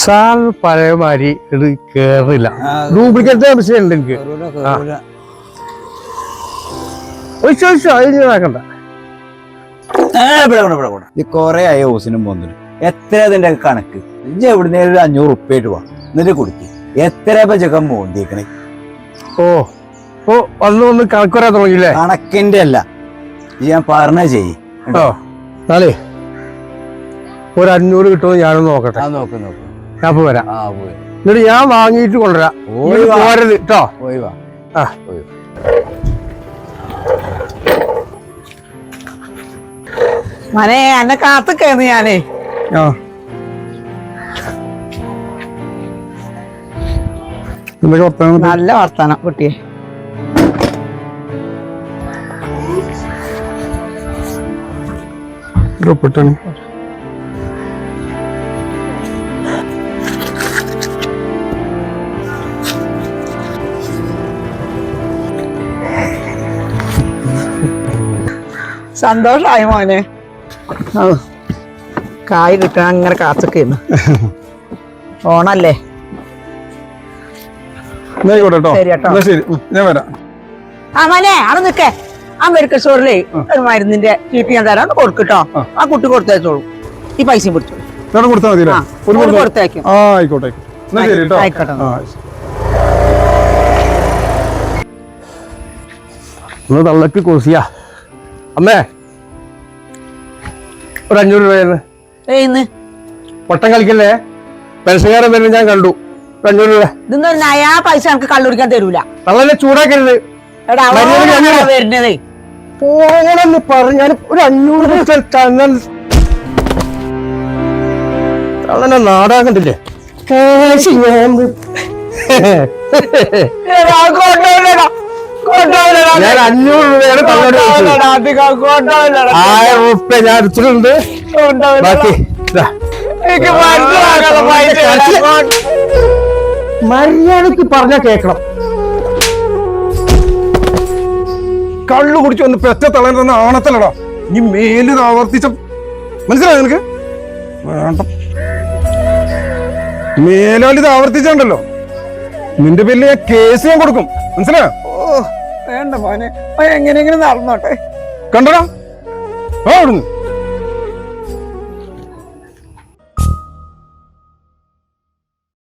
സാറിന് പഴയ മാതിരി ഇത് കേറില്ല. ഡ്യൂപ്ലിക്കേറ്റ് വിഷയം ഉണ്ട് എനിക്ക്. ഒഴിച്ചോ ഇതാക്കണ്ട. ഇത് കൊറേ ആയ ഓസിനും പോകുന്നു എത്ര അതിന്റെ കണക്ക്? ഇജ്ജ് എവിടുന്ന് ഒരു അഞ്ഞൂറ് ഉപ്പയായിട്ട് വാ. എന്നിട്ട് കുടിക്ക്. എത്ര ഇപ്പൊ ചെക്കൻ ഓ ഓ ഓ വന്ന് വന്ന് കണക്കുറയാൻ തുടങ്ങിയില്ലേ? കണക്കിന്റെ അല്ല. ഞാൻ പറഞ്ഞ ചെയ്യ്. നാളെ ഒരു അഞ്ഞൂറ് കിട്ടുമോ ഞാനൊന്ന് നോക്കട്ടെ. നോക്ക് നോക്ക്. ഞാൻ ആ എന്നിട്ട് ഞാൻ വാങ്ങിയിട്ട് കൊണ്ടുവരാം. പോരത് കേട്ടോ പോയി വാ. ആ. പോയി വാ. മനെ എന്നെ കാത്തുക്കേന്ന് ഞാനേ. നല്ല വർത്താനം കുട്ടിയെ. ഒപ്പിട്ടാണ് സന്തോഷായി മോനെ. കായ് കിട്ടാൻ അങ്ങനെ കാത്തുക്കേന്ന് ഓണല്ലേ? ഞാൻ വരാം. ആ മോനെ അവിടെ നിക്കേ ആ മെഡിക്കൽ സ്റ്റോറിലെ ഒരു മരുന്നിന്റെ ചീട്ട് ഞാൻ തരാം. ഒന്ന് കൊടുക്കട്ടോ ആ. കുട്ടി കൊടുത്തേച്ചോളൂ ഈ പൈസയും പിടിച്ചോളൂ കൊടുത്താൽ മതി കൊടുത്തേക്കും ആയിക്കോട്ടെ. തള്ളക്ക് കൊസിയ. അമ്മേ. ഒരു അഞ്ഞൂറ് രൂപയാണ് ഏന്ന് പൊട്ടം കളിക്കല്ലേ? പെൻഷൻകാരൻ വരുന്നത് ഞാൻ കണ്ടു. ഒരു അഞ്ഞൂറ് രൂപ. ഇതൊന്നും ഒരു നയാ പൈസ എനിക്ക് കള്ളുടിക്കാൻ തരൂല. തള്ളനെ ചൂടാക്കരുത്. എടാ മര്യാദയ്ക്ക് അവളോടാണ് അങ്ങനെ. വരുന്നതേ? പോകണമെന്ന് പറഞ്ഞ് ഞാൻ ഒരു അഞ്ഞൂറ് രൂപ തന്നാൽ തള്ളനെ നാടാൻ കണ്ടില്ലേ കാശ് ഞാൻ എടാ. ഞാൻ അഞ്ഞൂറ് രൂപയാണ് കൊണ്ടുപോയില്ലെടാ. ആയിരം ഉറുപ്പ ഞാൻ എടുത്തിട്ടുണ്ട്. ബാക്കി. മര്യാദയ്ക്ക് പറഞ്ഞ കേക്കണം. കള്ളു കുടിച്ചു വന്ന് പെറ്റ തളൻ ആണത്തലടാ ആണത്തല്ലടാ നീ മേലിത് ആവർത്തിച്ച മനസ്സിലായോ നിനക്ക്? വേണ്ട. മേലാൽ ഇത് ആവർത്തിച്ചുണ്ടല്ലോ നിന്റെ പേരിൽ ഞാൻ കേസ് ഞാൻ കൊടുക്കും. മനസ്സിലായോ? വേണ്ട മോനെ. എങ്ങനെയെങ്കിലും നടന്നോട്ടെ. കണ്ടോ